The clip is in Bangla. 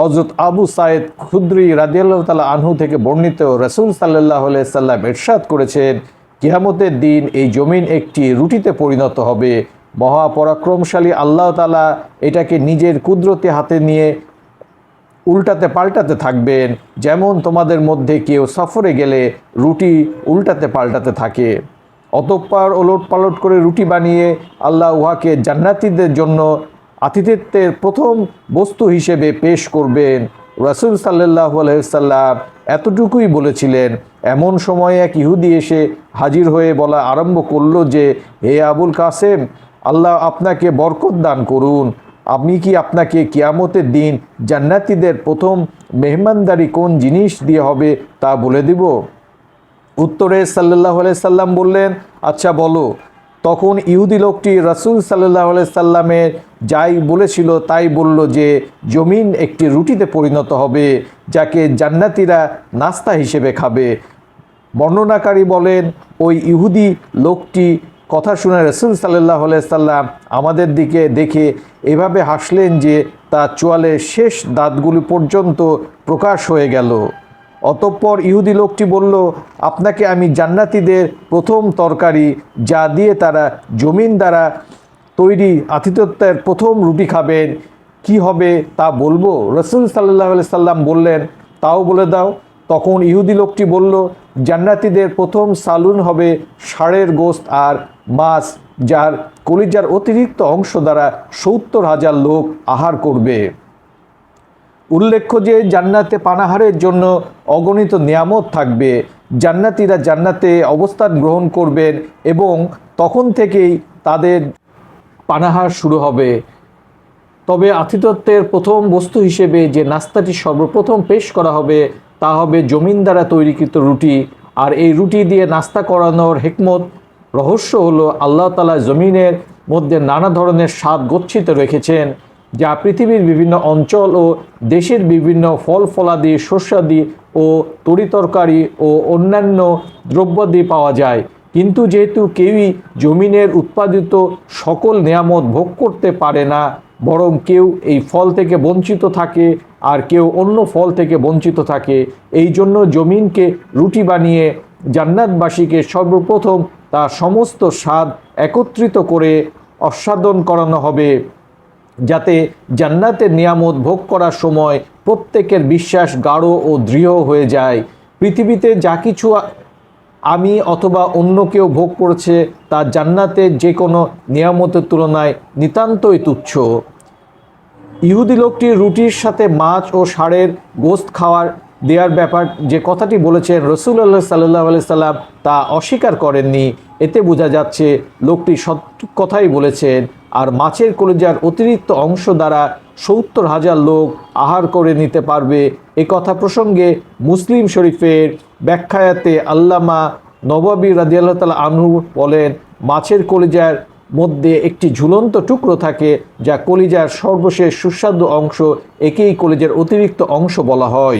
হজরত আবু সাইদ খুদ্রি রাদিয়াল্লাহ তালা আনহু থেকে বর্ণিত রসুল সাল্লাহ সাল্লাম এরশাদ করেছেন, কিয়ামতের দিন এই জমিন একটি রুটিতে পরিণত হবে। মহাপরাক্রমশালী আল্লাহ তালা এটাকে নিজের কুদরতি হাতে নিয়ে উল্টাতে পাল্টাতে থাকবেন, যেমন তোমাদের মধ্যে কেউ সফরে গেলে রুটি উল্টাতে পাল্টাতে থাকে। অতঃপর ওলট পালট করে রুটি বানিয়ে আল্লাহ উহাকে জান্নাতিদের জন্য আতিথেত্বের প্রথম বস্তু হিসেবে পেশ করবেন রাসুল সাল্লাহ আলহিসাল্লাম এতটুকুই বলেছিলেন, এমন সময় এক ইহুদি এসে হাজির হয়ে বলা আরম্ভ করল যে, হে আবুল কাসেম, আল্লাহ আপনাকে বরকত দান করুন। আমি কি আপনাকে কিয়ামতের দিন জান্নাতিদের প্রথম মেহমানদারি কোন জিনিস দিয়ে হবে তা বলে দিব? উত্তরে সাল্লাহ সাল্লাম বললেন আচ্ছা বলো তখন ইহুদি লোকটি রাসুল সাল্লাহ সাল্লামের যাই বলেছিল, তাই বলল যে, জমিন একটি রুটিতে পরিণত হবে, যাকে জান্নাতিরা নাস্তা হিসেবে খাবে। বর্ণনাকারী বলেন, ওই ইহুদি লোকটি কথা শুনে রসুল সাল্লাহ সাল্লাম আমাদের দিকে দেখে এভাবে হাসলেন যে, তার চোয়ালের শেষ দাঁতগুলি পর্যন্ত প্রকাশ হয়ে গেল। অতঃপর ইহুদি লোকটি বলল, আপনাকে আমি জান্নাতিদের প্রথম তরকারি যা দিয়ে তারা জমিন দ্বারা তৈরি আতিথ্যের প্রথম রুটি খাবেন, কি হবে তা বলব? রসুল সাল্লাহ সাল্লাম বললেন, তাও বলে দাও। তখন ইহুদি লোকটি বলল, জান্নাতিদের প্রথম সালুন হবে ষাঁড়ের গোস্ত আর মাছ, যার কলিজার অতিরিক্ত অংশ দ্বারা সত্তর হাজার লোক আহার করবে। উল্লেখ্য যে জান্নাতে পানাহারের জন্য অগণিত নিয়ামত থাকবে। জান্নাতিরা জান্নাতে অবস্থান গ্রহণ করবেন এবং তখন থেকেই তাদের পানাহার শুরু হবে। তবে আতিথ্যের প্রথম বস্তু হিসেবে যে নাস্তাটি সর্বপ্রথম পেশ করা হবে, তা হবে জমিন দ্বারা তৈরিকৃত রুটি। আর এই রুটি দিয়ে নাস্তা করানোর হেকমত, রহস্য হলো আল্লাহ তালা জমিনের মধ্যে নানা ধরনের স্বাদ গচ্ছিত রেখেছেন। যা পৃথিবীর বিভিন্ন অঞ্চল ও দেশের বিভিন্ন ফল ফলাদি শস্যাদি ও তরিতরকারি ও অন্যান্য দ্রব্যাদি পাওয়া যায়। কিন্তু যেহেতু কেউই জমিনের উৎপাদিত সকল নিয়ামত ভোগ করতে পারে না, বরং কেউ এই ফল থেকে বঞ্চিত থাকে আর কেউ অন্য ফল থেকে বঞ্চিত থাকে, এই জন্য জমিনকে রুটি বানিয়ে জান্নাতবাসীকে সর্বপ্রথম তার সমস্ত স্বাদ একত্রিত করে আস্বাদন করানো হবে। যাতে জান্নাতের নিয়ামত ভোগ করার সময় প্রত্যেকের বিশ্বাস গাঢ় ও দৃঢ় হয়ে যায়। পৃথিবীতে যা কিছু আমি অথবা অন্য কেউ ভোগ করেছে, তা জান্নাতের যে কোনো নিয়ামতের তুলনায় নিতান্তই তুচ্ছ। ইহুদি লোকটি রুটির সাথে মাছ ও ষাঁড়ের গোস্ত খাওয়ার দেওয়ার ব্যাপার যে কথাটি বলেছেন রসুল্লাহ সাল্লাহ সাল্লাম, তা অস্বীকার করেননি। এতে বোঝা যাচ্ছে লোকটি সত্য কথাই বলেছেন। আর মাছের কলেজার অতিরিক্ত অংশ দ্বারা সত্তর হাজার লোক আহার করে নিতে পারবে। এ কথা প্রসঙ্গে মুসলিম শরীফের ব্যাখ্যায়াতে আল্লামা নবাবী রাজিয়াল্লাহ তালা আনহু বলেন, মাছের কলিজার মধ্যে একটি ঝুলন্ত টুকরো থাকে যা কলিজার সর্বশেষ সুস্বাদু অংশ একেই কলিজার অতিরিক্ত অংশ বলা হয়।